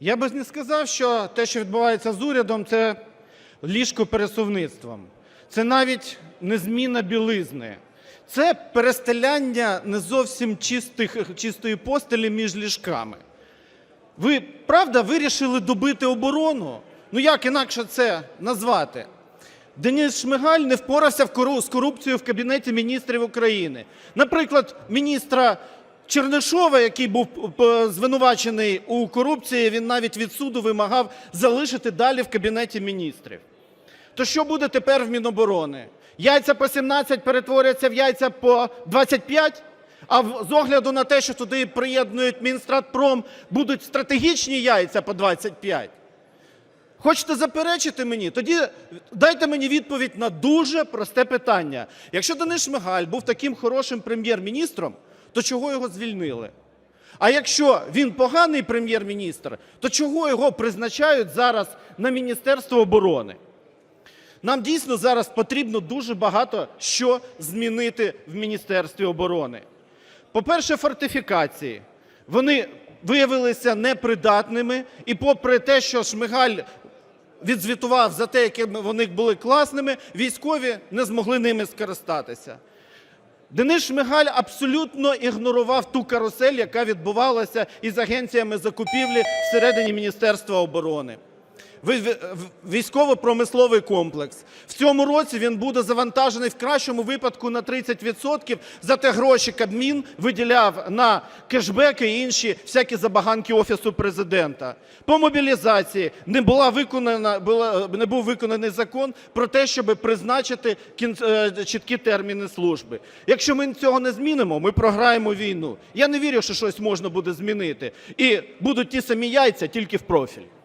Я би не сказав, що те, що відбувається з урядом, це ліжко пересувництвом. Це навіть не зміна білизни. Це перестеляння не зовсім чистих, чистої постелі між ліжками. Ви правда вирішили добити оборону? Ну як інакше це назвати? Денис Шмигаль не впорався з корупцією в Кабінеті міністрів України. Наприклад, міністра Чернишова, який був звинувачений у корупції, він навіть від суду вимагав залишити далі в Кабінеті міністрів. То що буде тепер в Міноборони? Яйця по 17 перетворяться в яйця по 25? А з огляду на те, що туди приєднують Мінстратпром, будуть стратегічні яйця по 25? Хочете заперечити мені? Тоді дайте мені відповідь на дуже просте питання. Якщо Денис Шмигаль був таким хорошим прем'єр-міністром, то чого його звільнили? А якщо він поганий прем'єр-міністр, то чого його призначають зараз на Міністерство оборони? Нам дійсно зараз потрібно дуже багато що змінити в Міністерстві оборони. По-перше, фортифікації. Вони виявилися непридатними, і попри те, що Шмигаль відзвітував за те, якими вони були класними, військові не змогли ними скористатися. Денис Шмигаль абсолютно ігнорував ту карусель, яка відбувалася із агенціями закупівлі всередині Міністерства оборони. Військово-промисловий комплекс. В цьому році він буде завантажений в кращому випадку на 30%. Зате гроші Кабмін виділяв на кешбеки і інші всякі забаганки Офісу президента. По мобілізації не, була виконана, була, не був виконаний закон про те, щоб призначити е, чіткі терміни служби. Якщо ми цього не змінимо, ми програємо війну. Я не вірю, що щось можна буде змінити. І будуть ті самі яйця, тільки в профіль.